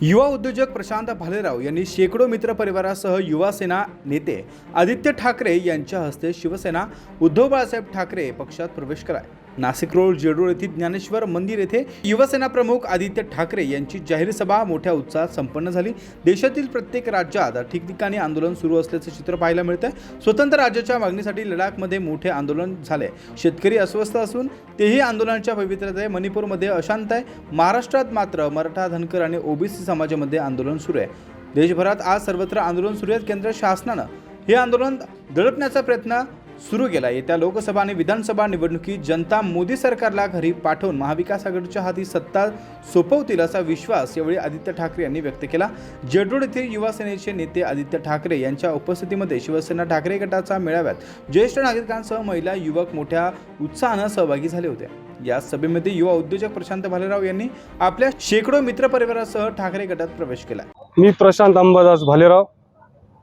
युवा उद्योजक प्रशांत भालेराव यांनी शेकडो मित्र परिवारासह युवा सेना नेते आदित्य ठाकरे यांच्या हस्ते शिवसेना उद्धव बाळासाहेब ठाकरे पक्षात प्रवेश कराय नाशिक रोड जेडूर येथील ज्ञानेश्वर मंदिर येथे युवसेना प्रमुख आदित्य ठाकरे यांची जाहीर सभा मोठ्या उत्साहात संपन्न झाली. देशातील प्रत्येक राज्यात ठिकठिकाणी आंदोलन सुरू असल्याचं चित्र पाहायला मिळतंय. स्वतंत्र राज्याच्या मागणीसाठी लडाखमध्ये मोठे आंदोलन झाले शेतकरी अस्वस्थ असून तेही आंदोलनाच्या पवित्रते मणिपूरमध्ये अशांत आहे. महाराष्ट्रात मात्र मराठा धनकर आणि ओबीसी समाजामध्ये आंदोलन सुरू आहे. देशभरात आज सर्वत्र आंदोलन सुरू आहेत. केंद्र शासनानं हे आंदोलन दडपण्याचा प्रयत्न सुरू केला. येत्या लोकसभा आणि विधानसभा निवडणुकीत जनता मोदी सरकारला घरी पाठवून महाविकास आघाडीच्या हाती सत्ता सोपवतील असा विश्वास यावेळी आदित्य ठाकरे यांनी व्यक्त केला. जेडरोड येथील युवा सेनेचे नेते आदित्य ठाकरे यांच्या उपस्थितीमध्ये शिवसेना ठाकरे गटाचा मेळाव्यात ज्येष्ठ नागरिकांसह महिला युवक मोठ्या उत्साहानं सहभागी झाले होते. या सभेमध्ये युवा उद्योजक प्रशांत भालेराव यांनी आपल्या शेकडो मित्रपरिवारासह ठाकरे गटात प्रवेश केला. मी प्रशांत अंबादास भालेराव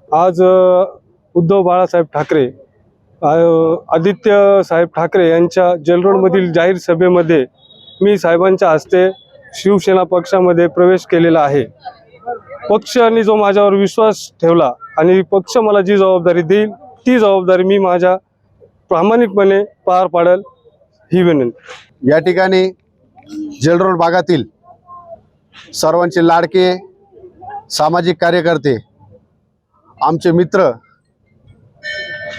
आज उद्धव बाळासाहेब ठाकरे आदित्य साहेब ठाकरे यांच्या जेलरोडमधील जाहीर सभेमध्ये मी साहेबांच्या हस्ते शिवसेना पक्षामध्ये प्रवेश केलेला आहे. पक्षाने जो माझ्यावर विश्वास ठेवला आणि पक्ष मला जी जबाबदारी देईल ती जबाबदारी मी माझ्या प्रामाणिकपणे पार पाडेल. ही विनंती. या ठिकाणी जेलरोड भागातील सर्वांचे लाडके सामाजिक कार्यकर्ते आमचे मित्र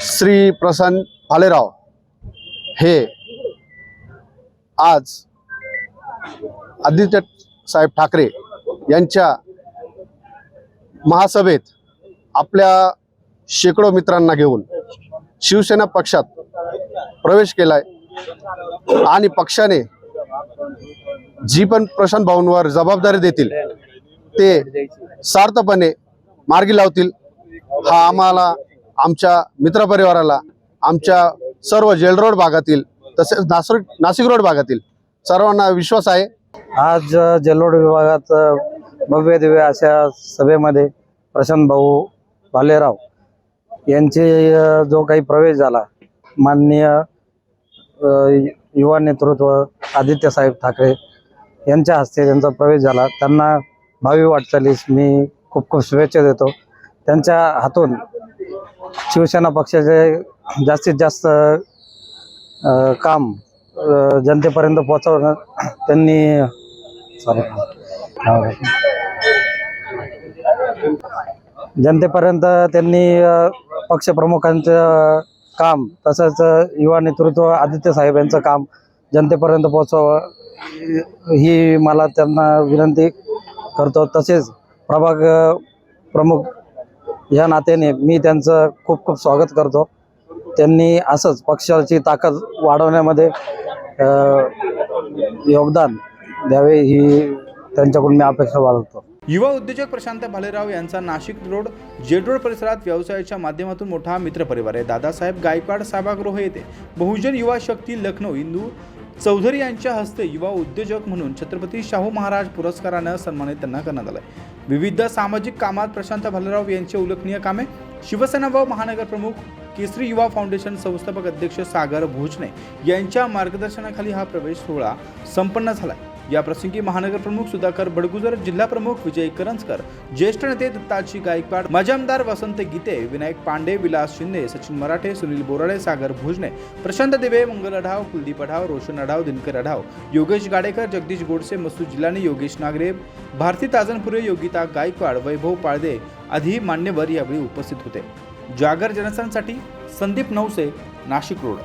श्री प्रसन्न भालेराव हे आज आदित्य साहेब ठाकरे यांच्या महासभेत आपल्या शेकडो मित्रांना घेऊन शिवसेना पक्षात प्रवेश केलाय. आणि पक्षाने जी पण प्रशांत भाऊंवर जबाबदारी देतील ते सार्थपणे मार्गी लावतील. हा आम्हाला आमच्या मित्रपरिवाराला आमच्या सर्व जेलरोड भागातील तसेच नासिक नाशिक रोड भागातील सर्वांना विश्वास आहे. आज अ, विभागात भव्य दिव्य अशा सभेमध्ये प्रशांत भाऊ भालेराव यांचे जो काही प्रवेश झाला माननीय युवा नेतृत्व आदित्य साहेब ठाकरे यांच्या हस्ते त्यांचा प्रवेश झाला. त्यांना भावी वाटचालीस मी खूप खूप शुभेच्छा देतो. त्यांच्या हातून शिवसेना पक्षाचे जास्तीत जास्त काम जनतेपर्यंत पोहोचवणं त्यांनी जनतेपर्यंत त्यांनी पक्षप्रमुखांचं काम तसंच युवा नेतृत्व आदित्य साहेब यांचं काम जनतेपर्यंत पोहोचवावं ही मला त्यांना विनंती करतो. तसेच प्रभाग प्रमुख या नात्याने मी त्यांचं खूप खूप स्वागत करतो. त्यांनी असंच पक्षाची ताकद वाढवण्यामध्ये योगदान द्यावे ही त्यांच्याकडून मी अपेक्षा बाळगतो. युवा उद्योजक प्रशांत भालेराव यांचा नाशिक रोड जेडरोड परिसरात व्यवसायाच्या माध्यमातून मोठा मित्रपरिवार आहे. दादासाहेब गायकवाड सभागृह येथे बहुजन युवा शक्ती लखनौ इंदू चौधरी यांच्या हस्ते युवा उद्योजक म्हणून छत्रपती शाहू महाराज पुरस्कारानं सन्मानित त्यांना करण्यात आलं विविध सामाजिक कामात प्रशांत भालेराव यांचे उल्लेखनीय कामे शिवसेना व महानगर प्रमुख केसरी युवा फाउंडेशन संस्थापक अध्यक्ष सागर भोजने यांच्या मार्गदर्शनाखाली हा प्रवेश सोहळा संपन्न झाला या प्रसंगी महानगर प्रमुख सुधाकर बडगुजर जिल्हा प्रमुख विजय करंजकर ज्येष्ठ नेते दत्ताजी गायकवाड माजी आमदार वसंत गीते विनायक पांडे विलास शिंदे सचिन मराठे सुनील बोराडे सागर भोजने प्रशांत दिवे मंगल अढाव कुलदीप अढाव रोशन अढाव दिनकर अढाव योगेश गाडेकर जगदीश गोडसे मसूद जिलानी योगेश नागरे भारती ताजनपुरे योगिता गायकवाड वैभव पाळदे आदी मान्यवर यावेळी उपस्थित होते. जागर जनस्थानसाठी संदीप नवसे नाशिक रोड.